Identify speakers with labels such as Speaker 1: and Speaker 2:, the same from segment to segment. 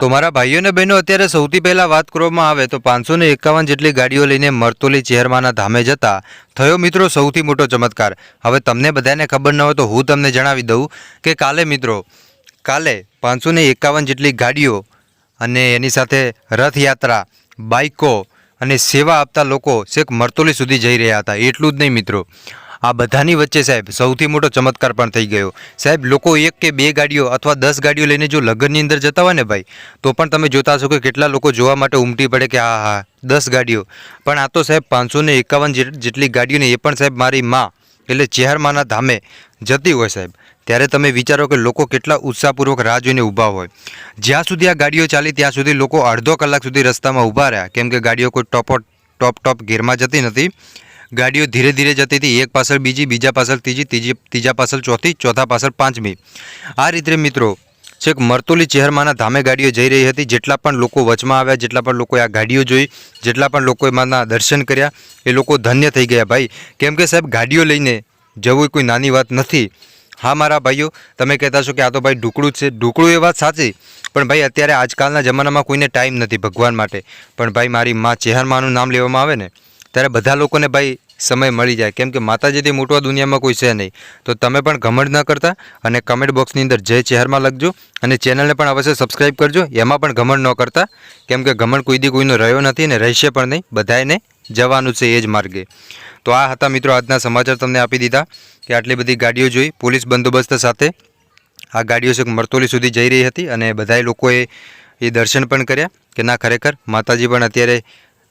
Speaker 1: તો મારા ભાઈઓ અને બહેનો, અત્યારે સૌથી પહેલાં વાત કરવામાં આવે તો પાંચસો ને એકાવન જેટલી ગાડીઓ લઈને મરતોલી ચેરમાના ધામે જતા થયો મિત્રો સૌથી મોટો ચમત્કાર. હવે તમને બધાને ખબર ન હોય તો હું તમને જણાવી દઉં કે કાલે મિત્રો, કાલે પાંચસો ને એકાવન જેટલી ગાડીઓ અને એની સાથે રથયાત્રા બાઇકો અને સેવા આપતા લોકો છેક મરતોલી સુધી જઈ રહ્યા હતા. એટલું જ નહીં મિત્રો. આ બધાની વચ્ચે સાહેબ સૌથી મોટો ચમત્કાર પણ થઈ ગયો. સાહેબ, લોકો એક કે બે ગાડીઓ અથવા દસ ગાડીઓ લઈને જો લગ્નની અંદર જતા હોય ને ભાઈ, તો પણ તમે જોતા હશો કે કેટલા લોકો જોવા માટે ઉમટી પડે કે હા હા, દસ ગાડીઓ. પણ આ તો સાહેબ પાંચસો ને એકાવન જેટલી ગાડીઓને એ પણ સાહેબ મારી માં, એટલે ચેહરમાના ધામે જતી હોય સાહેબ. ત્યારે તમે વિચારો કે લોકો કેટલા ઉત્સાહપૂર્વક રાહ જોઈને ઊભા હોય. જ્યાં સુધી આ ગાડીઓ ચાલી, ત્યાં સુધી લોકો અડધો કલાક સુધી રસ્તામાં ઊભા રહ્યા. કેમ કે ગાડીઓ કોઈ ટોપો, ટોપ ટોપ ગેરમાં જતી નથી. ગાડીઓ ધીરે ધીરે જતી હતી. એક પાછળ બીજી, બીજા પાછળ ત્રીજી ત્રીજી, ત્રીજા પાછળ ચોથી, ચોથા પાછળ પાંચમી. આ રીતે મિત્રો, છેક મરતોલી ચહેરમાંના ધામે ગાડીઓ જઈ રહી હતી. જેટલા પણ લોકો વચમાં આવ્યા, જેટલા પણ લોકોએ આ ગાડીઓ જોઈ, જેટલા પણ લોકોએ માના દર્શન કર્યા, એ લોકો ધન્ય થઈ ગયા. ભાઈ, કેમ કે સાહેબ, ગાડીઓ લઈને જવું કોઈ નાની વાત નથી. હા, મારા ભાઈઓ, તમે કહેતા છો કે આ તો ભાઈ ઢુકડું છે. ઢુકડું એ વાત સાચી. પણ ભાઈ, અત્યારે આજકાલના જમાનામાં કોઈને ટાઈમ નથી ભગવાન માટે. પણ ભાઈ, મારી મા ચેહરમાનું નામ લેવામાં આવે ને ત્યારે બધા લોકોને ભાઈ સમય મળી જાય. કેમ કે માતાજીથી મોટો દુનિયામાં કોઈ છે નહીં. તો તમે પણ ઘમંડ ન કરતા અને કમેન્ટ બોક્સની અંદર જય ચહેરમાં લખજો અને ચેનલને પણ અવશ્ય સબસ્ક્રાઈબ કરજો. એમાં પણ ઘમંડ ન કરતા. કેમ કે ઘમંડ કોઈ દી કોઈનો રહ્યો નથી અને રહેશે પણ નહીં. બધાને જવાનું છે એ જ માર્ગે. તો આ હતા મિત્રો આજના સમાચાર તમને આપી દીધા કે આટલી બધી ગાડીઓ જોઈ. પોલીસ બંદોબસ્ત સાથે આ ગાડીઓ છે મરતોલી સુધી જઈ રહી હતી અને બધાએ લોકોએ એ દર્શન પણ કર્યા કે ના ખરેખર માતાજી પણ અત્યારે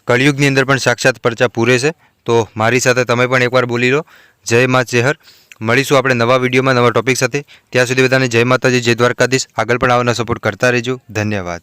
Speaker 1: કળિયુગની અંદર પણ સાક્ષાત પરચા પૂરે છે. તો મારી સાથે તમે પણ એકવાર બોલી લો. જય મા ચેહર. મળીશું આપણે નવા વિડીયોમાં નવા ટોપિક સાથે. ત્યાં સુધી બધાને જય માતાજી, જય દ્વારકાધીશ. આગળ પણ આવવાના સપોર્ટ કરતા રહેજો. ધન્યવાદ.